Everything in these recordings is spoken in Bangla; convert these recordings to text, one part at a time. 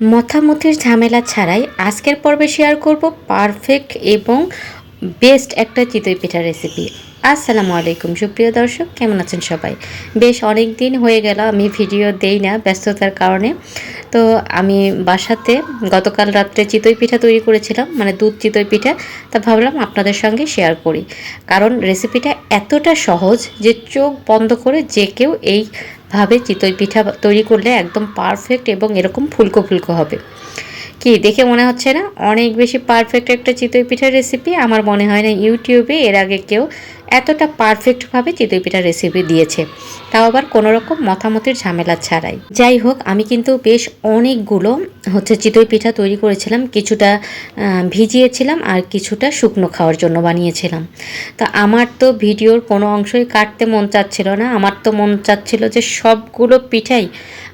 মথামতির ঝামেলা ছাড়াই আজকের পর্বে শেয়ার করব পারফেক্ট এবং বেস্ট একটা চিতই পিঠা রেসিপি আসসালামু আলাইকুম, সুপ্রিয় দর্শক, কেমন আছেন সবাই? বেশ অনেক দিন হয়ে গেল, আমি ভিডিও দেই না ব্যস্ততার কারণে। তো আমি বাসাতে গতকাল রাত্রে চিতই পিঠা তৈরি করেছিলাম মানে দুধ চিতই পিঠা, তা ভাবলাম আপনাদের সঙ্গে শেয়ার করি। কারণ রেসিপিটা এতটা সহজ যে চোখ বন্ধ করে যে কেউ এইভাবে চিতই পিঠা তৈরি করলে একদম পারফেক্ট এবং এরকম ফুলকো ফুলকো হবে। কি, দেখে মনে হচ্ছে না? অনেক বেশি পারফেক্ট একটা চিতই পিঠার রেসিপি আমার মনে হয় না, ইউটিউবে এর আগে কেউ এতটা পারফেক্টভাবে চিতই পিঠার রেসিপি দিয়েছে। তাও আবার কোনো রকম মতামতের ঝামেলা ছাড়াই। যাই হোক, আমি কিন্তু বেশ অনেকগুলো হচ্ছে চিতই পিঠা তৈরি করেছিলাম, কিছুটা ভিজিয়েছিলাম আর কিছুটা শুকনো খাওয়ার জন্য বানিয়েছিলাম। তা আমার তো ভিডিওর কোনো অংশই কাটতে মন চাচ্ছিল না। আমার তো মন চাচ্ছিল যে সবগুলো পিঠাই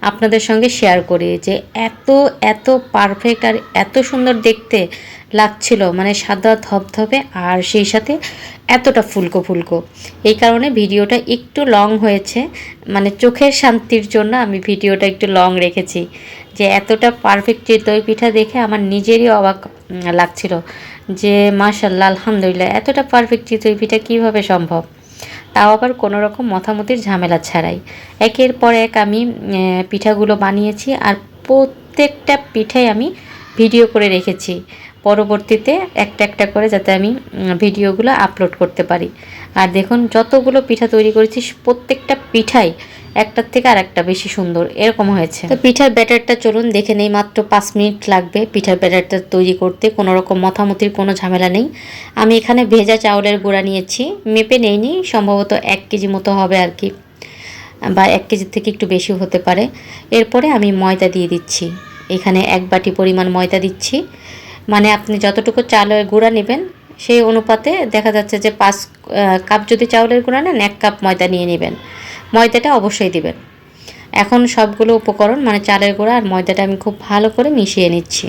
আপনাদের সঙ্গে শেয়ার করি, যে এত এত পারফেক্ট আর এত সুন্দর দেখতে লাগছিল মানে সাদা ধপধপে, আর সেই সাথে এতটা ফুলকো ফুলকো। এই কারণে ভিডিওটা একটু লং হয়েছে মানে চোখের শান্তির জন্য আমি ভিডিওটা একটু লং রেখেছি। যে এতটা পারফেক্ট চিতই পিঠা দেখে আমার নিজেরই অবাক লাগছিল যে মাশাল্লাহ আলহামদুলিল্লাহ, এতটা পারফেক্ট চিতই পিঠা কীভাবে সম্ভব? তাও আবার কোনো রকম মথামতির ঝামেলা ছাড়াই। একের পর এক আমি পিঠাগুলো বানিয়েছি, আর প্রত্যেকটা পিঠাই আমি ভিডিও করে রেখেছি। পরবর্তীতে একটা একটা করে যাতে আমি ভিডিওগুলো আপলোড করতে পারি। আর দেখুন, যতগুলো পিঠা তৈরি করেছি প্রত্যেকটা পিঠাই একটার থেকে আর একটা বেশি সুন্দর। এরকম হয়েছে। তো পিঠার ব্যাটারটা চলুন দেখে নেই, মাত্র পাঁচ মিনিট লাগবে পিঠার ব্যাটারটা তৈরি করতে। কোনো রকম মথামতির কোনো ঝামেলা নেই। আমি এখানে ভেজা চাউলের গুঁড়া নিয়েছি। মেপে নেইনি, সম্ভবত এক কেজি মতো হবে আর কি। বা এক কেজির থেকে একটু বেশি হতে পারে। এরপরে আমি ময়দা দিয়ে দিচ্ছি। এখানে এক বাটি পরিমাণ ময়দা দিচ্ছি। মানে আপনি যতটুকু চালের গুঁড়া নেবেন, সেই অনুপাতে দেখা যাচ্ছে যে পাঁচ কাপ যদি চাউলের গুঁড়া নেন, এক কাপ ময়দা নিয়ে নেবেন। ময়দাটা অবশ্যই দিবেন। এখন সবগুলো উপকরণ মানে চালের গুঁড়া আর ময়দাটা আমি খুব ভালো করে মিশিয়ে নিচ্ছি।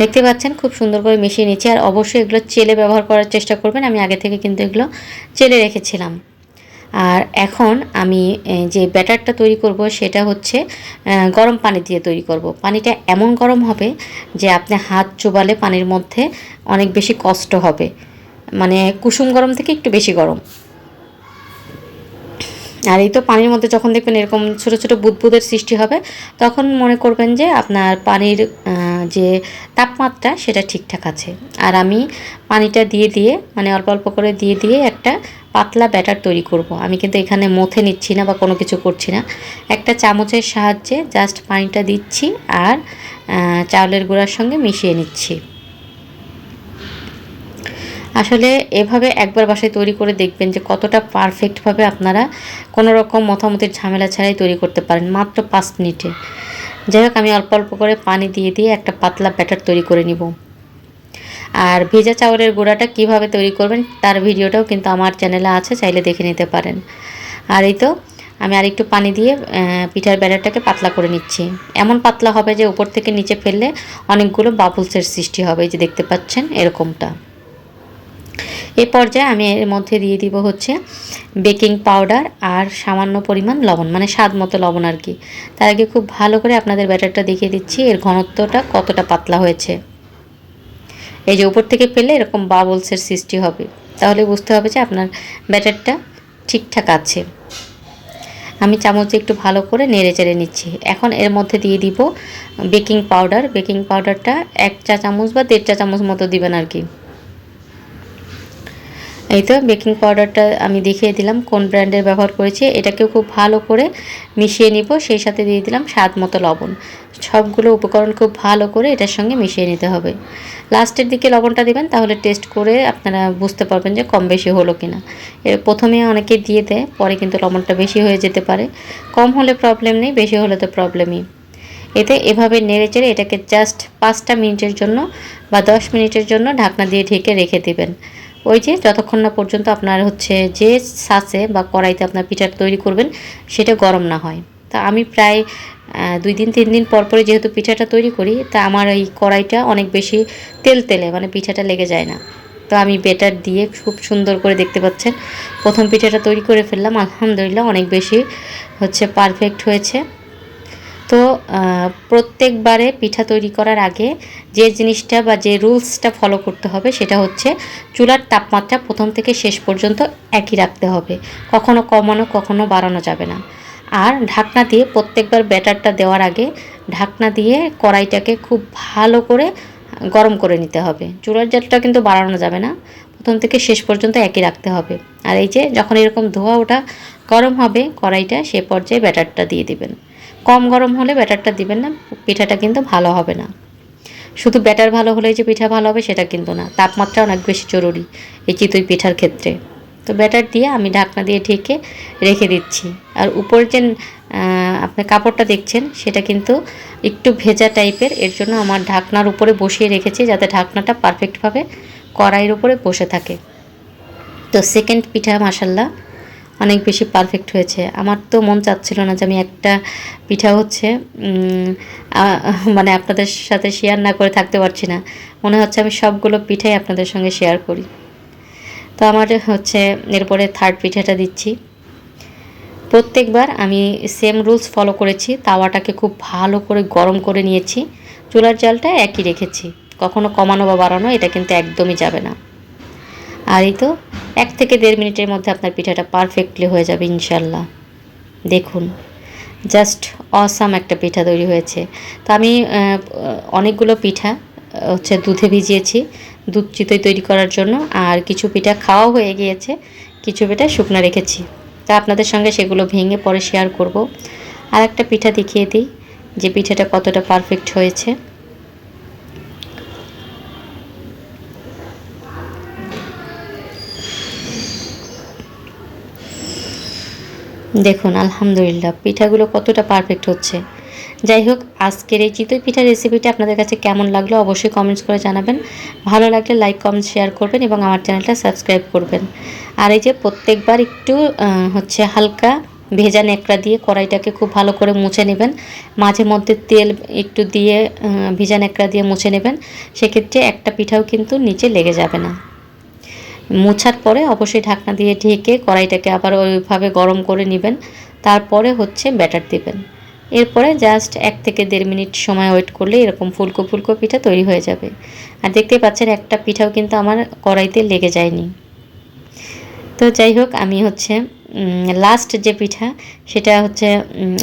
দেখতে পাচ্ছেন, খুব সুন্দর করে মিশিয়ে নিচ্ছি। আর অবশ্যই এগুলো চেলে ব্যবহার করার চেষ্টা করবেন। আমি আগে থেকে কিন্তু এগুলো চেলে রেখেছিলাম। আর এখন আমি যে ব্যাটারটা তৈরি করব সেটা হচ্ছে গরম পানি দিয়ে তৈরি করব। পানিটা এমন গরম হবে যে আপনি হাত চোবালে পানির মধ্যে অনেক বেশি কষ্ট হবে। মানে কুসুম গরম থেকে একটু বেশি গরম। আর এই তো পানির মধ্যে যখন দেখবেন এরকম ছোট ছোট বুদবুদের সৃষ্টি হবে, তখন মনে করবেন যে আপনার পানির যে তাপমাত্রা সেটা ঠিকঠাক আছে। আর আমি পানিটা দিয়ে দিয়ে মানে অল্প অল্প করে দিয়ে দিয়ে একটা পাতলা ব্যাটার তৈরি করব। আমি কিন্তু এখানে মথে নিচ্ছি না বা কোনো কিছু করছি না। একটা চামচের সাহায্যে জাস্ট পানিটা দিচ্ছি আর চাউলের গুঁড়ার সঙ্গে মিশিয়ে নিচ্ছি। আসলে এভাবে একবার বাসায় তৈরি করে দেখবেন যে কতটা পারফেক্টভাবে আপনারা কোনো রকম মতামতের ঝামেলা ছাড়াই তৈরি করতে পারেন, মাত্র পাঁচ মিনিটে। যাই হোক, আমি অল্প অল্প করে পানি দিয়ে দিয়ে একটা পাতলা ব্যাটার তৈরি করে নিব। আর ভেজা চাউলের গুঁড়াটা কীভাবে তৈরি করবেন তার ভিডিওটাও কিন্তু আমার চ্যানেলে আছে, চাইলে দেখে নিতে পারেন। আর এই তো, আমি আর একটু পানি দিয়ে পিঠার ব্যাটারটাকে পাতলা করে নিচ্ছি। এমন পাতলা হবে যে উপর থেকে নিচে ফেললে অনেকগুলো বাবলসের সৃষ্টি হবে যে দেখতে পাচ্ছেন এরকমটা। এই পর্যায়ে আমি এর মধ্যে দিয়ে দিব হচ্ছে বেকিং পাউডার আর সামান্য পরিমাণ লবণ মানে স্বাদ মতো লবণ আর কি। তার আগে খুব ভালো করে আপনাদের ব্যাটারটা দেখিয়ে দিচ্ছি, এর ঘনত্বটা কতটা পাতলা হয়েছে। এই যে উপর থেকে পেলে এরকম বাবলসের সৃষ্টি হবে। তাহলে বুঝতে হবে যে আপনার ব্যাটারটা ঠিকঠাক আছে। আমি চামচে একটু ভালো করে নেড়ে চেড়ে নিচ্ছি। এখন এর মধ্যে দিয়ে দিব বেকিং পাউডার। বেকিং পাউডারটা এক চা চামচ বা দেড় চা চামচ মতো দিবেন আর কি। এই তো বেকিং পাউডারটা আমি দেখিয়ে দিলাম, কোন ব্র্যান্ডের ব্যবহার করেছি এটাকেও খুব ভালো করে মিশিয়ে নিব, সেই সাথে দিয়ে দিলাম স্বাদ মতো লবণ। সবগুলো উপকরণ খুব ভালো করে এটার সঙ্গে মিশিয়ে নিতে হবে। লাস্টের দিকে লবণটা দিবেন, তাহলে টেস্ট করে আপনারা বুঝতে পারবেন যে কম বেশি হলো কিনা। এর প্রথমে অনেকে দিয়ে দেয়, পরে কিন্তু লবণটা বেশি হয়ে যেতে পারে। কম হলে প্রবলেম নেই, বেশি হলে তো প্রবলেমই এতে এভাবে নেড়ে চেড়ে এটাকে জাস্ট পাঁচটা মিনিটের জন্য বা দশ মিনিটের জন্য ঢাকনা দিয়ে ঢেকে রেখে দিবেন। ওই যে যতক্ষণ না পর্যন্ত আপনার হচ্ছে যে সাসে বা কড়াইতে আপনার পিঠা তৈরি করবেন, সেটা গরম না হয়। তা আমি প্রায় দুই দিন, তিন দিন পর পরে যেহেতু পিঠাটা তৈরি করি, তা আমার এই কড়াইটা অনেক বেশি তেল তেলে মানে পিঠাটা লেগে যায় না। তো আমি বেটার দিয়ে খুব সুন্দর করে দেখতে পাচ্ছেন, প্রথম পিঠাটা তৈরি করে ফেললাম, আলহামদুলিল্লাহ অনেক বেশি হচ্ছে পারফেক্ট হয়েছে। তো প্রত্যেকবারে পিঠা তৈরি করার আগে যে জিনিসটা বা যে রুলসটা ফলো করতে হবে সেটা হচ্ছে চুলার তাপমাত্রা প্রথম থেকে শেষ পর্যন্ত একই রাখতে হবে। কখনো কমানো, কখনো বাড়ানো যাবে না। আর ঢাকনা দিয়ে প্রত্যেকবার ব্যাটারটা দেওয়ার আগে ঢাকনা দিয়ে কড়াইটাকে খুব ভালো করে গরম করে নিতে হবে। চুলার জালটা কিন্তু বাড়ানো যাবে না। প্রথম থেকে শেষ পর্যন্ত একই রাখতে হবে। আর এই যে যখন এরকম ধোয়া ওঠা গরম হবে, কড়াইটা সে পর্যায়ে ব্যাটারটা দিয়ে দিবেন। কম গরম হলে ব্যাটারটা দিবেন না, পিঠাটা কিন্তু ভালো হবে না। শুধু ব্যাটার ভালো হলেই যে পিঠা ভালো হবে সেটা কিন্তু না, তাপমাত্রা অনেক বেশি জরুরি এই চিতই পিঠার ক্ষেত্রে। তো ব্যাটার দিয়ে আমি ঢাকনা দিয়ে ঢেকে রেখে দিচ্ছি। আর উপরে যে আপনি কাপড়টা দেখছেন, সেটা কিন্তু একটু ভেজা টাইপের, এর জন্য আমার ঢাকনার উপরে বসিয়ে রেখেছি যাতে ঢাকনাটা পারফেক্টভাবে কড়াইয়ের উপরে বসে থাকে। তো সেকেন্ড পিঠা মাসাল্লাহ অনেক বেশি পারফেক্ট হয়েছে। আমার তো মন চাচ্ছিল না যে আমি একটা পিঠা হচ্ছে মানে আপনাদের সাথে শেয়ার না করে থাকতে পারছি না। মনে হচ্ছে আমি সবগুলো পিঠাই আপনাদের সঙ্গে শেয়ার করি। তো আমার হচ্ছে এরপরে থার্ড পিঠাটা দিচ্ছি। প্রত্যেকবার আমি সেম রুলস ফলো করেছি, তাওয়াটাকে খুব ভালো করে গরম করে নিয়েছি। চুলার জালটা একই রেখেছি। কখনো কমানো বা বাড়ানো, এটা কিন্তু একদমই যাবে না। আর এই তো, এক থেকে দেড় মিনিটের মধ্যে আপনার পিঠাটা পারফেক্টলি হয়ে যাবে ইনশাল্লাহ দেখুন জাস্ট অসাম একটা পিঠা তৈরি হয়েছে। তো আমি অনেকগুলো পিঠা হচ্ছে দুধে ভিজিয়েছি, দুধ চিতই তৈরি করার জন্য, আর কিছু পিঠা খাওয়া হয়ে গিয়েছে, কিছু পিঠা শুকনো রেখেছি। তা আপনাদের সঙ্গে সেগুলো ভেঙে পরে শেয়ার করব। আর একটা পিঠা দেখিয়ে দিই, যে পিঠাটা কতটা পারফেক্ট হয়েছে। দেখুন, আলহামদুলিল্লাহ, পিঠাগুলো কতটা পারফেক্ট হচ্ছে। যাই হোক, আজকের এই চিতই পিঠার রেসিপিটা আপনাদের কাছে কেমন লাগল অবশ্যই কমেন্টস করে জানাবেন। ভালো লাগলে লাইক কমেন্ট শেয়ার করবেন এবং আমার চ্যানেলটা সাবস্ক্রাইব করবেন। আর এই যে প্রত্যেকবার একটু হচ্ছে হালকা ভেজা ন্যাকড়া দিয়ে কড়াইটাকে খুব ভালো করে মুছে নেবেন। মাঝে মধ্যে তেল একটু দিয়ে ভেজা ন্যাকড়া দিয়ে মুছে নেবেন। সেক্ষেত্রে একটা পিঠাও কিন্তু নিচে লেগে যাবে না। মোছার পরে অবশ্যই ঢাকনা দিয়ে ঢেকে কড়াইটাকে আবার ওইভাবে গরম করে নেবেন। তারপরে হচ্ছে ব্যাটার দিবেন। এরপরে জাস্ট এক থেকে দেড় মিনিট সময় ওয়েট করলে এরকম ফুলকো ফুলকো পিঠা তৈরি হয়ে যাবে। আর দেখতেই পাচ্ছেন একটা পিঠাও কিন্তু আমার কড়াইতে লেগে যায়নি। তো যাই হোক, আমি হচ্ছে লাস্ট যে পিঠা, সেটা হচ্ছে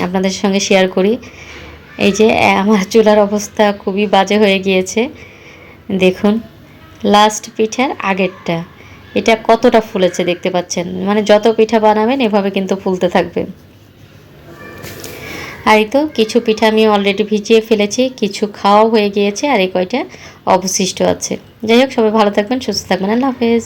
আপনাদের সঙ্গে শেয়ার করি। এই যে আমার চুলার অবস্থা খুবই বাজে হয়ে গিয়েছে। দেখুন লাস্ট পিঠার আগেরটা। এটা কতটা ফুলেছে দেখতে পাচ্ছেন। মানে যত পিঠা বানাবেন, এভাবে কিন্তু ফুলতে থাকবে। আর এই তো কিছু পিঠা আমি অলরেডি ভিজিয়ে ফেলেছি, কিছু খাওয়া হয়ে গিয়েছে, আর এই কয়টা অবশিষ্ট আছে। যাই হোক, সবাই ভালো থাকবেন, সুস্থ থাকবেন, আল্লাহ হাফেজ।